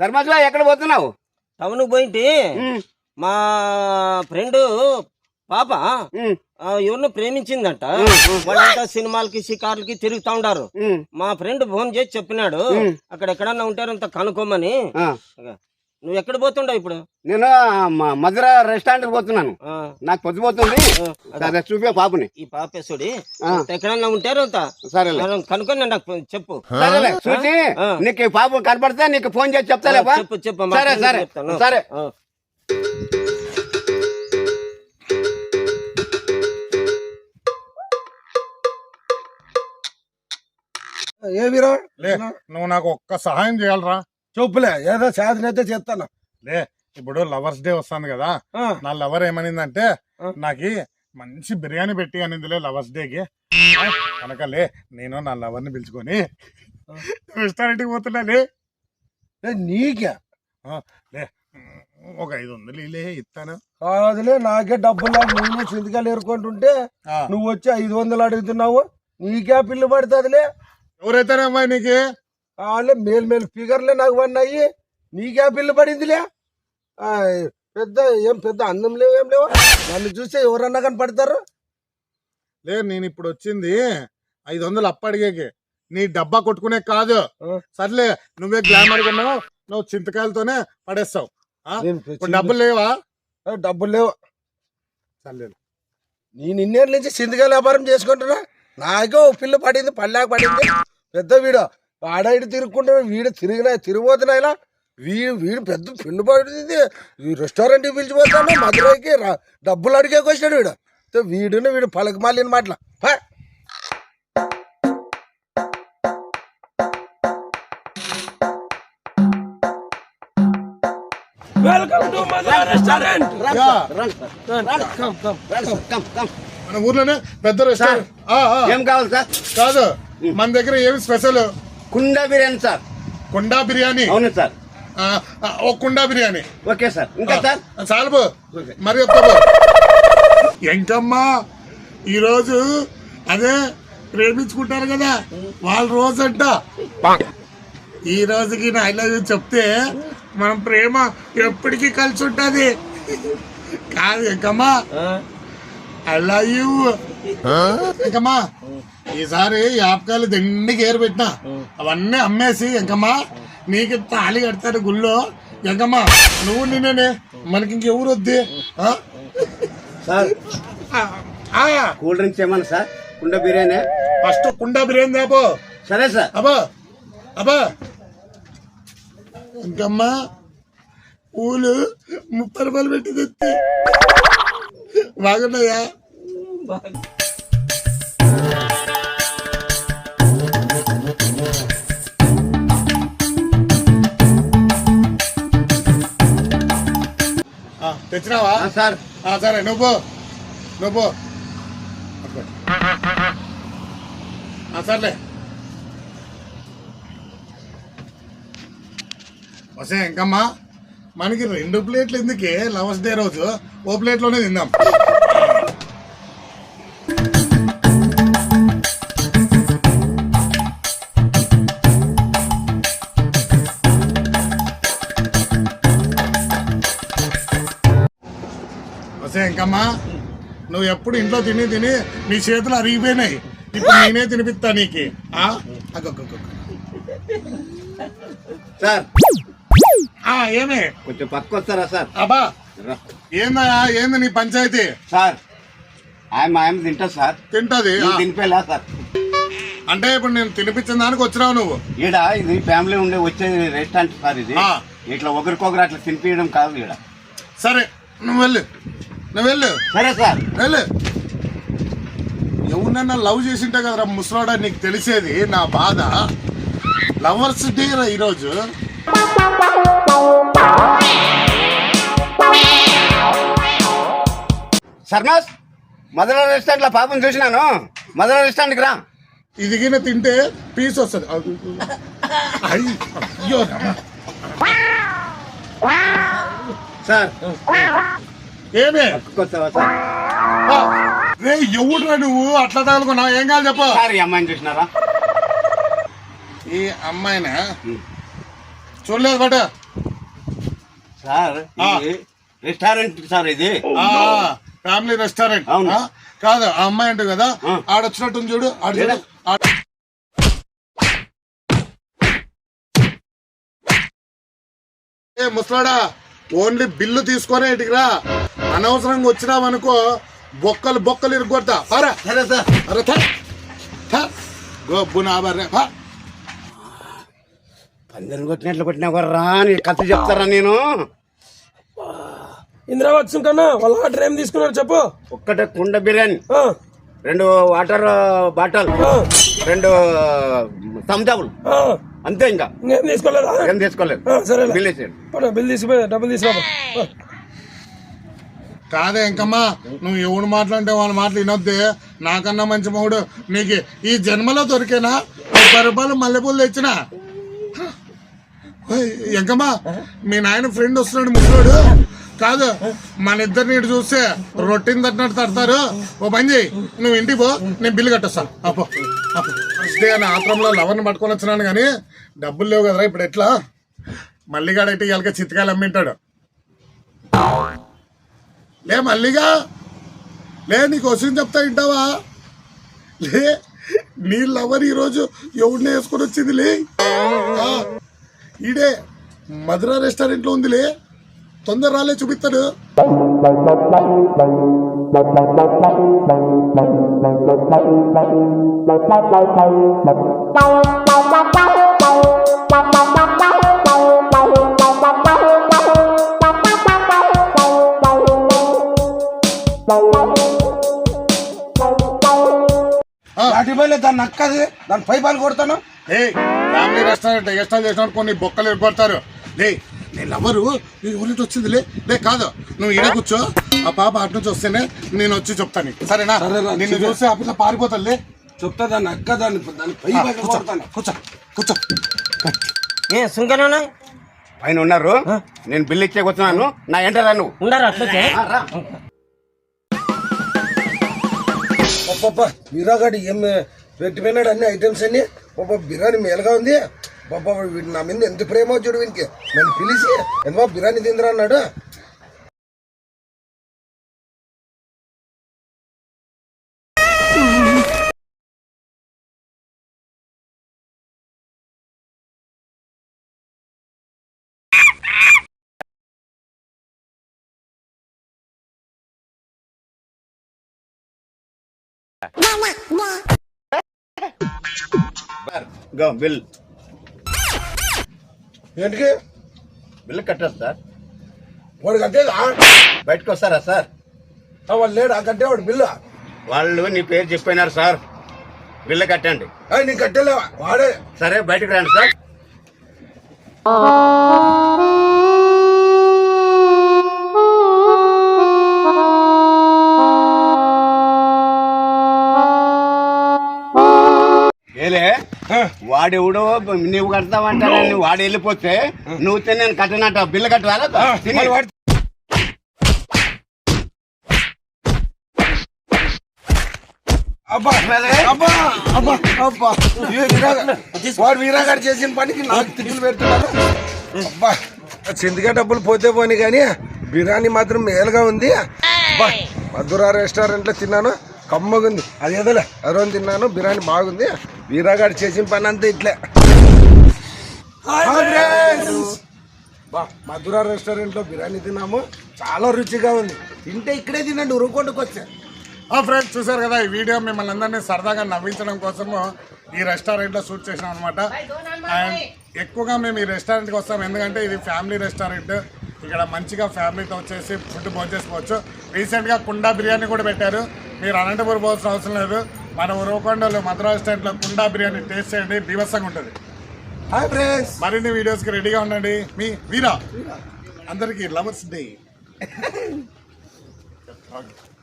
సర్మస్లో ఎక్కడ పోతున్నావు? టౌన్ పోయింటి. మా ఫ్రెండ్ పాప ఎవరిని ప్రేమించిందంట. వాళ్ళంతా సినిమాలకి షికార్లకి తిరుగుతా ఉండారు. మా ఫ్రెండ్ ఫోన్ చేసి చెప్పినాడు. అక్కడ ఎక్కడన్నా ఉంటారంత కనుక్కోమని. నువ్వు ఎక్కడ పోతుండవు ఇప్పుడు? నేను మ- మధుర రెస్టారెంట్కి పోతున్నాను. నాకు పొద్దుపోతుంది అదా. సరే చూపే పాపని. ఈ పాపేసుడి ఆ. ఎక్కడన్నా ఉంటారు అంత? సరేలే. కనుక్కొని నాకు చెప్పు. సరేలే. చూసి. నీకు ఈ పాప కనపడితే నీకు ఫోన్ చేసి చెప్తాలేపా చెప్పు చెప్పు సరే సరే. సరే. ఏ వీరా నువ్వు నాకు ఒక్క సహాయం చేయాలరా. చెప్పులే ఏదో చేతనైతే చేస్తాను లే ఇప్పుడు లవర్స్ డే వస్తుంది కదా నా లవర్ ఏమనిందంటే. నాకు మంచి బిర్యానీ పెట్టి అనిందిలే లవర్స్ డేకి కనుకలే నేను నా లవర్ని పిలుచుకొని రెస్టారెంట్కి పోతున్నాలే నీకే? లే ఒక ఐదు వందలు ఇలే ఇస్తాను కాదులే నాకే డబ్బులు నేనే చింతకాయలు ఏరుకుంటుంటే నువ్వు వచ్చి ఐదు వందలు అడుగుతున్నావు నీకే పిల్లు పడుతుందిలే. ఎవరైతేనేమ్మా నీకు? వాళ్ళే మేలు మేలు ఫిగర్లే నాకు పడినాయి. నీకే పిల్లు పడిందిలే. పెద్ద ఏం పెద్ద అందం లేవు ఏం లేవు. నన్ను చూస్తే ఎవరన్నా కానీ పడతారు లే నేను ఇప్పుడు వచ్చింది ఐదు వందలు అప్పడిగేకి నీ డబ్బా కొట్టుకునే కాదు. సర్లే నువ్వే గ్లామర్ ఉన్నావు. నువ్వు చింతకాయలతోనే పడేస్తావు. ఇప్పుడు డబ్బులు లేవా? డబ్బులు లేవు. సర్లే. నేను ఇన్నేళ్ళ నుంచి సింధిగా వ్యాపారం చేసుకుంటున్నా. నాకే ఓ పిల్ల పడింది పళ్ళాక పడింది. పెద్ద వీడు. ఆడ ఇటు తిరుగుకుంటా వీడు తిరిగినా తిరిగిపోతున్నా ఇలా వీడు వీడు పెద్ద పిల్ల పడింది ఈ రెస్టారెంట్కి పిలిచిపోతాను మధురైకి రా- డబ్బులు అడిగేకి వచ్చాడు వీడు. వీడుని వీడు పలక మాలిన మాటల. వెల్కమ్ టు మధురై రెస్టారెంట్ రండి యా. సార్, రండి సార్. రండి. కమ్ కమ్ రండి సార్, కమ్, కమ్. మన ఊర్లోనే పెద్ద రెస్టారెంట్ ఆ, ఆ. ఏం కావాలి సార్ కాదు. మన దగ్గర ఏమి స్పెషల్ కుండ బిర్యానీ సార్. కుండా బిర్యానీ? అవును సార్. ఓ కుండా బిర్యానీ. Okay sir. ఇంకా సార్? చాలు మరి ఎంకమ్మా ఈరోజు అదే ప్రేమించుకుంటారు కదా వాళ్ళ రోజంట. ఈ రోజుకి నా ఐ లవ్ యూ చెప్తే మనం ప్రేమ ఎప్పటికీ కలిసి ఉంటుంది కాదు? ఐ లవ్ యూ ఎంకమ్మా ఈసారి యాపకాయలు దండికి ఏరు పెట్టినా. అవన్నీ అమ్మేసి ఎంకమ్మా నీకు తాళి కడతారు గుళ్ళో. ఎంకమ్మా నువ్వు నిన్నే మనకి ఇంకెవరు వద్ది? ఆ? సార్ కూల్ డ్రింక్స్ ఏమన్నా సార్? కుండ బిర్యానీ? ఫస్ట్ కుండ బిర్యానీ దాపో సరే సార్. అబ్బా అబ్బా. ఇంకమ్మా పూలు ముప్పై రూపాయలు పెట్టి తెచ్చి. బాగున్నాయా. తెచ్చినావా? సార్. సరే నువ్వు. నువ్వు. సర్లే. వసే ఇంకమ్మా మనకి రెండు ప్లేట్లు ఎందుకే? లవర్స్ డే రోజు. ఓ ప్లేట్లోనే తిందాం. వసే ఇంకమ్మా నువ్వు ఎప్పుడు ఇంట్లో తిని తిని నీ చేతులు అరిగిపోయినాయి. ఇప్పుడు నేనే తినిపిస్తా నీకు. సార్. ఆ, ఏమే? కొంచెం పక్క వస్తారా సార్? అబ్బా. ఏందయ్యా ఏంది నీ పంచాయతీ? సార్ ఆయన ఆయన తింటా సార్. తింటది? తినిపోయేలా సార్? అంటే ఇప్పుడు నేను తినిపించిన దానికి వచ్చినావు నువ్వు. ఈడ ఇది ఫ్యామిలీ ఉండే వచ్చే రెస్టారెంట్ సార్ ఇది. ఇట్లా ఒకరికొకరు అట్లా తినిపించడం కాదు ఈడ. సరే నువ్వు వెళ్ళు. నువ్వు వెళ్ళు. సరే సార్. వెళ్ళు. ఎవరినన్నా లవ్ చేసింటే కదరా ముసలాడా నీకు తెలిసేది నా బాధ. లవర్స్ డే రా ఈరోజు. సర్మాస్ మధుర రెస్టారెంట్లో పాపం చూసినాను. మధుర రెస్టారెంట్ రా. ఇది గిన్నె తింటే పీస్ వస్తుంది. అయ్యో సార్. ఏమే? రే ఎవడురా నువ్వు? అట్లా తగులుకున్నావు. ఏం కావాలి చెప్పు. సార్ ఈ అమ్మాయిని చూసినారా? ఈ అమ్మాయినా? చూడలేదు బట. సార్ ఇది రెస్టారెంట్ సార్ ఇది. Family restaurant. అవును. ఆ? కాదు ఆ అమ్మాయి అంటే కదా ఆ. ఆడొచ్చినట్టుంది చూడు ఆడ చూడు ఏడా? ఆడ- ఏ ముసలాడా? ఓన్లీ బిల్లు తీసుకొని ఇటుకి రా. అనవసరంగా వచ్చినావనుకో బొక్కలు బొక్కలు ఇరుగొడతా పారా సరే సార్. అరే. గొబ్బు. పా. కొట్టినట్లు కొట్టినా రా అని కథ చెప్తారా నేను? ఇంద్రావత్సం కన్నా వాళ్ళ ఆర్డర్ ఏం తీసుకున్నారు చెప్పు. ఒక్కటే కుండ బిర్యానీ ఆ, రెండు వాటర్ బాటల్ రెండు ఆ. అంతే ఇంకా. ఇంకేం తీసుకోలేదా? ఏం తీసుకోలేదు. ఆ, సరేలే. బిల్ వేసేయండి పద, బిల్ తీసిపోయి డబ్బులు తీసుకురా కాదే ఇంకమ్మా నువ్వు ఎవడు మాట్లాడితే వాళ్ళ మాటలు వినొద్దే. నాకన్నా మంచి మొగుడు. నీకు ఈ జన్మలో దొరికేనా? ముప్పై రూపాయలు మల్లెపూలు తెచ్చినా? ఓయ్, ఎంకమ్మా మీ నాయన ఫ్రెండ్ వస్తున్నాడు ముసలోడు. కాదు మన ఇద్దరిని ఇటు చూస్తే రొట్టిని తట్టినట్టు తడతారు. ఓ పని చేయి నువ్వు ఇంటికి పో నేను బిల్లు కట్టొస్తాను. అప్పో అప్పో ఫస్ట్ డే అని ఆత్రంలో లవర్ని పట్టుకొని వచ్చినాను కానీ డబ్బులు లేవు కదరా ఇప్పుడు ఎట్లా? మల్లిగాడైతే ఇవాళ చిత్తకాయలు అమ్మింటాడు. లే మల్లిగా లే నీకు వచ్చింది చెప్తా వింటావా? లే నీ లవర్ ఈరోజు ఎవడిని వేసుకొని వచ్చింది లే? ఈడే మధుర రెస్టారెంట్లో ఉందిలే. తొందర రాలే చూపిస్తాడు. లాఠీ పోయలే దాన్ని నక్కది దాని పై పాలు కొడతాను. ఏ ఫ్యామిలీ రెస్టారెంట్ ఎక్స్ట్రా చేసిన కొన్ని బొక్కలు ఎగ్గొడతారు లే నీ లవరు నీ ఊరిటి వచ్చింది లే కాదు. నువ్వు ఈడ కూర్చో. ఆ పాప అటు నుంచి వస్తేనే నేను వచ్చి చెప్తాను నీకు. సరేనా? సరేరా, నిన్ను చిన్న- చూస్తే ఆ పిల్ల చెప్తా దాన్ని అక్క దాన్ని దాని పై కూర్చో కొడతాను కూర్చో కూర్చో. ఏ సుంకనా పైన ఉన్నారు. నేను బిల్ ఇచ్చే వచ్చినాను నా ఎంటరా నువ్వు. ఉండారా రా. ఒప్ప బిరాగాడి ఏం పెట్టిపోయినాడు అన్ని ఐటమ్స్ అన్ని? ఒప్ప బిర్యానీ మేలుగా ఉంది. పాప వీడు నా మీద ఎంత ప్రేమ చూడు వీనికి నన్ను పిలిచి ఎంత బిర్యానీ తిందిరా అన్నాడు గో బిల్ ఏంటికి? బిల్ కట్టారు సార్. వాడు కట్టేదా బయటకు వస్తారా సార్? వాడు లేడు ఆ కట్టేవాడు బిల్లు. వాళ్ళు నీ పేరు చెప్పినారు సార్. బిల్లు కట్టండి. నీకు కట్టేలేవా? వాడే. సరే బయటకు రండి సార్. ఏలే? వాడెవడో నువ్వు కడతావంటానని వాడు వెళ్ళిపోతే నువ్వు నేను కట్టనట్ట బిల్లు. మళ్ళీ వాడు అబ్బా అబ్బా అబ్బా అబ్బా. ఏ వీరాగా- వాడు వీరాగాడు చేసిన పనికి నాకు తిట్లు పెడుతున్నాడు అబ్బా చింతగా డబ్బులు పోతే పోని కానీ బిర్యానీ మాత్రం మేలుగా ఉంది. అబ్బా మధురా రెస్టారెంట్లో తిన్నాను. కమ్మగుంది. అదేదోలే అరోన్ తిన్నాను బిర్యానీ బాగుంది. వీరాగాడు చేసిన పని అంతా ఇట్లే. బా మధురా రెస్టారెంట్లో బిర్యానీ తిన్నాము. చాలా రుచిగా ఉంది. తింటే ఇక్కడే తినండి ఉరుకొండకు వచ్చా. ఆ ఫ్రెండ్స్ చూసారు కదా ఈ వీడియో మిమ్మల్ని అందరినీ సరదాగా నవ్వించడం కోసము ఈ రెస్టారెంట్లో షూట్ చేసాం అనమాట అండ్ ఎక్కువగా మేము ఈ రెస్టారెంట్కి వస్తాం. ఎందుకంటే ఇది ఫ్యామిలీ రెస్టారెంట్. ఇక్కడ మంచిగా ఫ్యామిలీతో వచ్చేసి ఫుడ్ భోజనం చేసుకోవచ్చు. రీసెంట్గా కుండా బిర్యానీ కూడా పెట్టారు. మీరు అనంతపురం పోవాల్సిన అవసరం లేదు. మన ఉరవకొండలో మధురా రెస్టారెంట్లో కుండా బిర్యానీ టేస్ట్ చేయండి బీభత్సంగా ఉంటుంది. Hi friends. మరిన్ని వీడియోస్కి రెడీగా ఉండండి. మీ వీరా. అందరికీ లవర్స్ డే.